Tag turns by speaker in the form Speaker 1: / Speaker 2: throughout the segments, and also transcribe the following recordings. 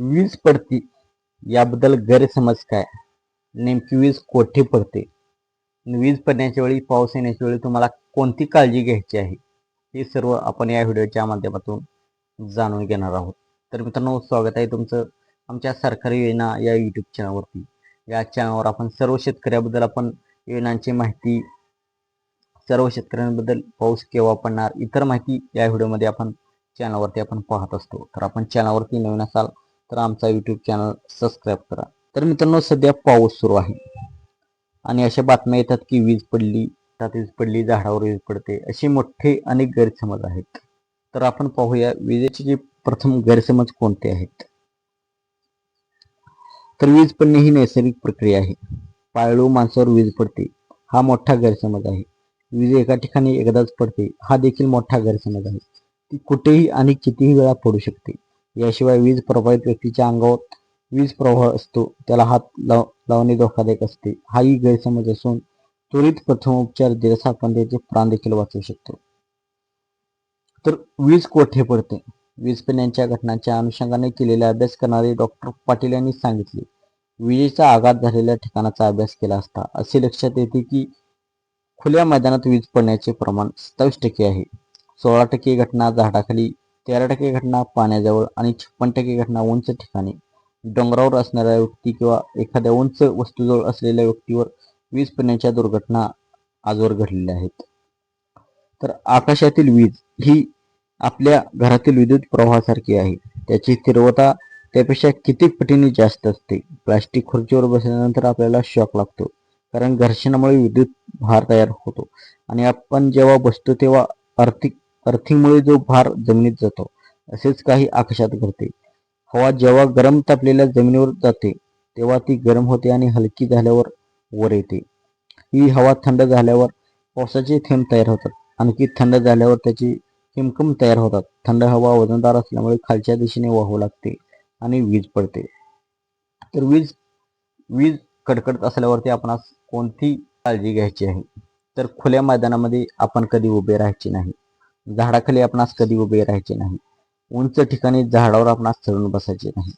Speaker 1: वीज पडती याबद्दल गैरसमज काय? नेमकी वीज कोठे पडते? वीज पडण्याच्या वेळी पाऊस येण्याच्या वेळी तुम्हाला कोणती काळजी घ्यायची आहे? हे सर्व आपण या व्हिडिओच्या माध्यमातून जाणून घेणार आहोत. तर मित्रांनो स्वागत आहे तुमचं आमच्या सरकारी योजना या यूट्यूब चॅनलवरती या चॅनलवर आपण सर्व शेतकऱ्याबद्दल आपण योजनांची माहिती सर्व शेतकऱ्यांबद्दल पाऊस केव्हा पडणार इतर माहिती या व्हिडिओमध्ये आपण चॅनलवरती आपण पाहत असतो. तर आपण चॅनलवरती नवीन असाल तर आमचा यूट्यूब चॅनल सबस्क्राईब करा. तर मित्रांनो सध्या पाऊस सुरू आहे. आणि अशा बातम्या येतात की वीज पडली त्यात वीज पडली झाडावर वीज पडते असे मोठे अनेक गैरसमज आहेत. तर आपण पाहूया विजेचे जे प्रथम गैरसमज कोणते आहेत? तर वीज पडणे ही नैसर्गिक प्रक्रिया आहे. पाळीव माणसावर वीज पडते हा मोठा गैरसमज आहे. वीज एका ठिकाणी एकदाच पडते हा देखील मोठा गैरसमज आहे. ती कुठेही आणि कितीही वेळा पडू शकते. याशिवाय वीज प्रभावित व्यक्तीच्या अंगावर वीज प्रवाह असतो. त्याला हात लाव लावणे धोकादायक असते. हाही गैरसमज असून त्वरित प्रथमोपचार दिल्यास आपण त्याचे प्राण देखील वाचवू शकतो. तर वीज कोठे पडते? वीज पडण्याच्या घटनांच्या अनुषंगाने केलेला अभ्यास करणारे डॉक्टर पाटील यांनी सांगितले. विजेचा आघात झालेल्या ठिकाणाचा अभ्यास केला असता असे लक्षात येते की खुल्या मैदानात वीज पडण्याचे प्रमाण सत्तावीस टक्के आहे. सोळा टक्के घटना झाडाखाली तेरा टक्के घटना पाण्याजवळ आणि छप्पन टक्के घटना उंच ठिकाणी. डोंगरावर असणाऱ्या व्यक्ती किंवा एखाद्या उंच वस्तूजवळ असलेल्या व्यक्तीवर वीज पडण्याच्या दुर्घटना आजवर घडलेल्या आहेत. तर आकाशातील वीज ही आपल्या घरातील विद्युत प्रवाहासारखी आहे. त्याची तीव्रता त्यापेक्षा किती पटीने जास्त असते? प्लास्टिक खुर्चीवर बसल्यानंतर आपल्याला शॉक लागतो कारण घर्षणामुळे विद्युत भार तयार होतो. आणि आपण जेव्हा बसतो तेव्हा आर्थिक अर्थिंगमुळे जो भार जमिनीत जातो असेच काही आकाशात घडते. हवा जेव्हा गरम तापलेल्या जमिनीवर जाते तेव्हा ती गरम होते आणि हलकी झाल्यावर वर येते. ही हवा थंड झाल्यावर पावसाचे थेंब तयार होतात. आणखी थंड झाल्यावर त्याची हिमकम तयार होतात. थंड हवा वजनदार असल्यामुळे खालच्या दिशेने वाहू लागते आणि वीज पडते. तर वीज वीज कडकडत असल्यावरती आपणास कोणती काळजी घ्यायची आहे? तर खुल्या मैदानामध्ये आपण कधी उभे राहायचे नाही. झाडाखाली आपणास कधी उभे राहायचे नाही. उंच ठिकाणी झाडावर आपणास चढून बसायचे नाही.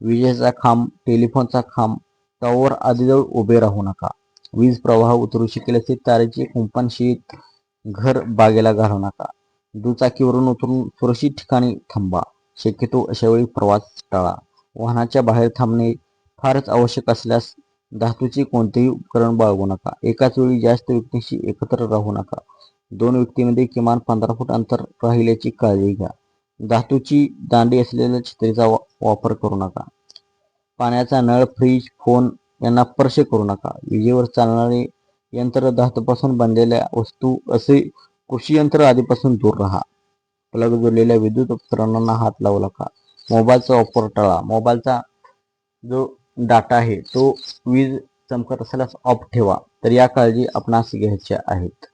Speaker 1: विजेचा खांब टेलिफोनचा खांब टॉवर आदीजवळ उभे राहू नका. वीज प्रवाह उतरू शकेल असे तारेचे कुंपण शीत घर बागेला घालू नका. दुचाकीवरून उतरून सुरक्षित ठिकाणी थांबा. शक्यतो अशा वेळी प्रवास टाळा. वाहनाच्या बाहेर थांबणे फारच आवश्यक असल्यास धातूचे कोणतेही उपकरण बाळगू नका. एकाच वेळी जास्त व्यक्तींशी एकत्र राहू नका. दोन व्यक्तींमध्ये किमान पंधरा फूट अंतर राहिल्याची काळजी घ्या. धातूची दांडी असलेल्या छत्रीचा वा- वापर करू नका. पाण्याचा नळ फ्रीज फोन यांना स्पर्श करू नका. विजेवर चालणारे यंत्र धातूपासून बनलेल्या वस्तू असे कृषी यंत्र आधीपासून दूर राहा. प्लग जोडलेल्या विद्युत उपकरणांना हात लावू नका. मोबाईलचा वापर टाळा. मोबाईलचा जो डाटा आहे तो वीज चमकत असल्यास ऑफ ठेवा. तर या काळजी आपणास घ्यायच्या आहेत.